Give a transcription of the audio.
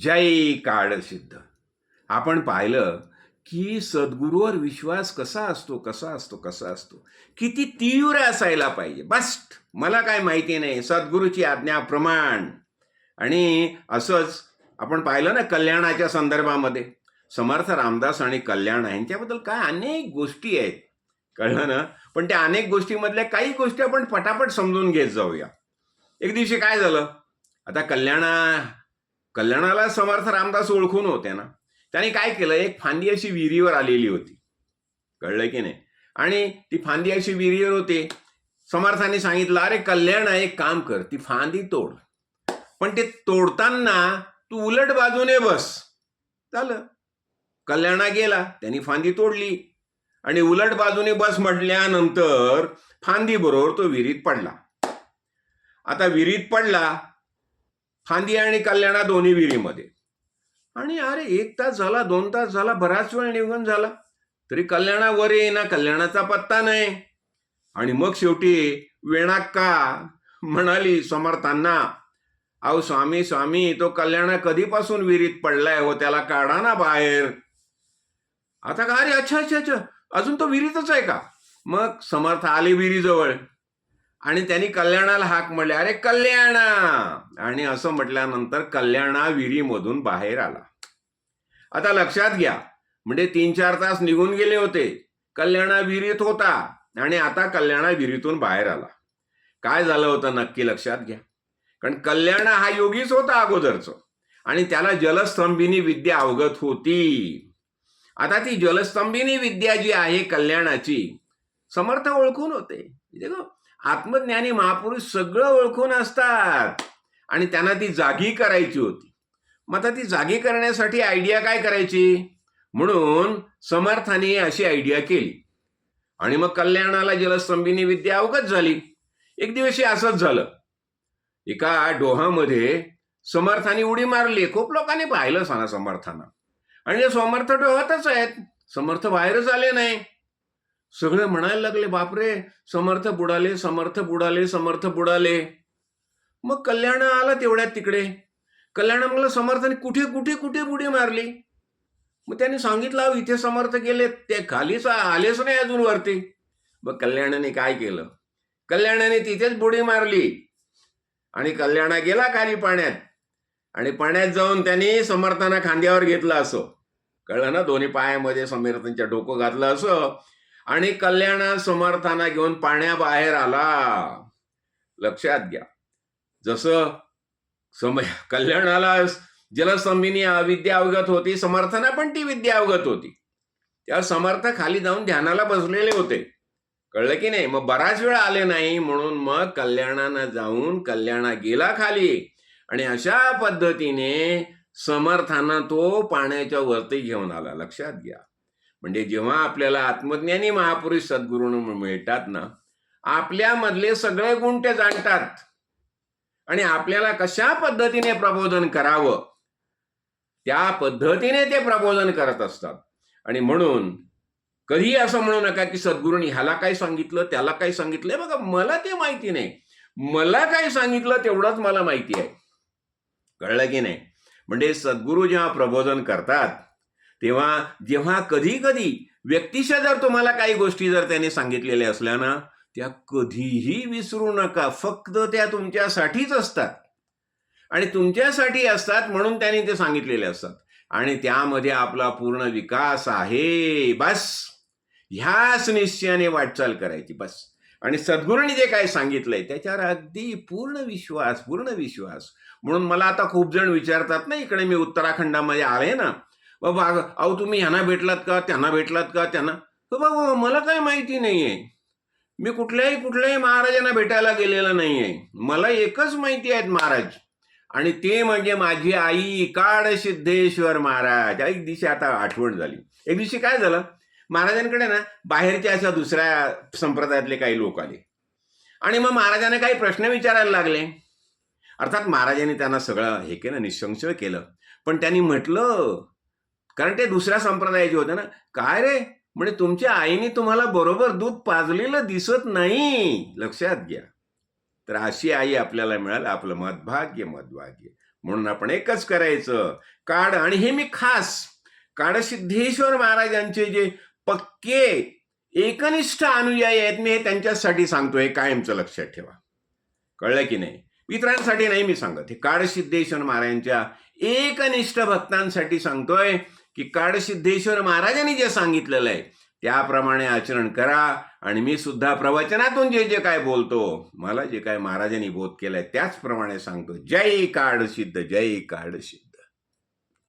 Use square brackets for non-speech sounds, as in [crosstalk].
जय काळसिद्ध आपण पाहिलं की सद्गुरूवर विश्वास कसा असतो कसा असतो कसा असतो? किती तीव्र असायला पाहिजे. बस मला काय माहिती नाही. सद्गुरूची आज्ञा प्रमाण. आणि असंच आपण पाहिलं ना कल्याणाच्या संदर्भामध्ये. समर्थ रामदास आणि कल्याण यांच्याबद्दल काय अनेक गोष्टी आहेत. कळलं ना? पण त्या अनेक गोष्टीमधल्या काही गोष्टी आपण पटापट समजून घेत जाऊया. एक दिवशी काय झालं? आता कल्याणा कल्याणाला समर्थ रामदास ओळखून होते ना. त्याने काय केलं? एक फांदी अशी विहिरीवर आलेली होती. कळलं की नाही? आणि ती फांदी अशी विहिरीवर होती. समर्थाने सांगितलं अरे कल्याण एक काम कर. ती फांदी तोड. पण ते तोडताना तू उलट बाजूने बस. झालं. कल्याणा गेला. त्यांनी फांदी तोडली. आणि उलट बाजूने बस म्हटल्यानंतर फांदी बरोबर तो विहिरीत पडला. आता विहिरीत पडला फांदी आणि कल्याणा दोन्ही विहिरीमध्ये. आणि अरे एक तास झाला दोन तास झाला बराच वेळ निघून झाला. तरी कल्याणा वर येईना कल्याणाचा पत्ता नाही. आणि मग शेवटी वेणाक्का म्हणाली समर्थांना अहो स्वामी स्वामी तो कल्याणा कधीपासून विहिरीत पडलाय हो? त्याला काढा ना बाहेर. आता का? अरे अच्छा अच्छा अच्छा. अजून तो विहिरीतच आहे का? मग समर्थ आले विहिरीजवळ. आणि त्यांनी कल्याणाला हाक म्हणले अरे कल्याणा! आणि असं म्हटल्यानंतर कल्याणा विहिरीमधून बाहेर आला. आता लक्षात घ्या म्हणजे तीन चार तास निघून गेले होते. कल्याणा विहिरीत होता आणि आता कल्याणा विहिरीतून बाहेर आला. काय झालं होतं नक्की लक्षात घ्या. कारण कल्याणा हा योगीच होता अगोदरचं. आणि त्याला जलस्तंभिनी विद्या अवगत होती. आता ती जलस्तंभिनी विद्या जी आहे कल्याणाची समर्थ ओळखून होते. आत्मज्ञानी महापुरुष सगळं ओळखून असतात. आणि त्यांना ती जागी करायची होती. मग आता ती जागी करण्यासाठी आयडिया काय करायची? म्हणून समर्थाने अशी आयडिया केली. आणि मग कल्याणाला जलस्तंभिनी विद्या अवगत झाली. एक दिवशी असंच झालं. एका डोहामध्ये समर्थाने उडी मारली. खूप लोकांनी पाहिलं सांगा समर्थांना. आणि ते समर्थ डोहातच आहेत समर्थ बाहेरच आले नाही. सगळे म्हणायला लागले बापरे समर्थ बुडाले समर्थ बुडाले समर्थ बुडाले. मग कल्याण आला तेवढ्यात तिकडे. कल्याण म्हणलं समर्थाने कुठे कुठे कुठे बुडी मारली? मग त्यांनी सांगितलं इथे समर्थ गेले ते खालीच आलेच नाही अजून वरती. मग कल्याणाने काय केलं? कल्याणाने तिथेच बुडी मारली. आणि कल्याणा गेला खाली पाण्यात. आणि पाण्यात जाऊन त्यांनी समर्थांना खांद्यावर घेतलं असं. कळलं ना दोन्ही पायामध्ये समर्थांच्या डोकं घातलं असं. आणि कल्याणा समर्थाना घेऊन पाण्याबाहेर आला. लक्षात घ्या. जसं समय [laughs] कल्याणाला जलसंमिनी विद्या अवगत होती समर्थना पण ती विद्या अवगत होती. त्या समर्थ खाली जाऊन ध्यानाला बसलेले होते. कळलं की नाही? मग बराच वेळ आले नाही म्हणून मग कल्याणानं जाऊन कल्याणा गेला खाली. आणि अशा पद्धतीने समर्थांना तो पाण्याच्या वरती घेऊन आला. लक्षात घ्या. म्हणजे जेव्हा आपल्याला आत्मज्ञानी महापुरुष सद्गुरू मिळतात ना आपल्यामधले सगळे गुण ते जाणतात. आणि आपल्याला कशा पद्धतीने प्रबोधन करावं त्या पद्धतीने ते प्रबोधन करत असतात. आणि म्हणून कधीही असं म्हणू नका की सद्गुरूंनी ह्याला काय सांगितलं त्याला काय सांगितलंय. बघा मला ते माहिती नाही. मला काय सांगितलं तेवढंच मला माहिती आहे. कळलं की नाही? म्हणजे सद्गुरू जेव्हा प्रबोधन करतात तेव्हा जेव्हा कधी कधी व्यक्तिशः जर तुम्हाला काही गोष्टी जर त्याने सांगितलेल्या असल्या ना त्या कधीही विसरू नका. फक्त त्या तुमच्यासाठीच असतात. आणि तुमच्यासाठी असतात म्हणून त्यांनी ते सांगितलेले असतात. आणि त्यामध्ये आपला पूर्ण विकास आहे. बस. ह्याच निश्चयाने वाटचाल करायची. बस. आणि सद्गुरूंनी जे काय सांगितलंय त्याच्यावर अगदी पूर्ण विश्वास पूर्ण विश्वास. म्हणून मला आता खूप जण विचारतात ना इकडे मी उत्तराखंडामध्ये आले ना बाबा अहो तुम्ही ह्यांना भेटलात का? त्यांना भेटलात का? त्यांना? हो बाबा मला काही माहिती नाहीये. मी कुठल्याही कुठल्याही महाराजांना भेटायला गेलेलं नाहीये. मला एकच माहिती आहेत महाराज. आणि ते म्हणजे माझी आई काळ सिद्धेश्वर महाराज. एक दिवशी आता आठवण झाली. एक दिवशी काय झालं? महाराजांकडे ना बाहेरच्या अशा दुसऱ्या संप्रदायातले काही लोक आले. आणि मग महाराजांना काही प्रश्न विचारायला लागले. अर्थात महाराजांनी त्यांना सगळं हे केलं निशंशय केलं. पण त्यांनी म्हटलं कारण ते दुसऱ्या संप्रदायाचे होते ना. काय रे? म्हणजे तुमच्या आईने तुम्हाला बरोबर दूध पाजलेलं दिसत नाही. लक्षात घ्या. तर अशी आई आपल्याला मिळाली. आपलं मदभाग्य मदभाग्य. म्हणून आपण एकच करायचं. काड आणि हे मी खास. काडसिद्धेश्वर महाराजांचे जे पक्के एकनिष्ठ अनुयायी आहेत मी हे त्यांच्यासाठी सांगतोय कायमचं लक्षात ठेवा. कळलं की नाही? मित्रांसाठी नाही मी सांगत. हे काडसिद्धेश्वर महाराजांच्या एकनिष्ठ भक्तांसाठी सांगतोय. की काडसिद्धेश्वर महाराजांनी जे सांगितलेलं आहे त्याप्रमाणे आचरण करा आणि मी सुद्धा प्रवचनातून जे जे काय बोलतो मला जे काय महाराजांनी बोध केलंय त्याचप्रमाणे सांगतो जय काडसिद्ध जय काडसिद्ध.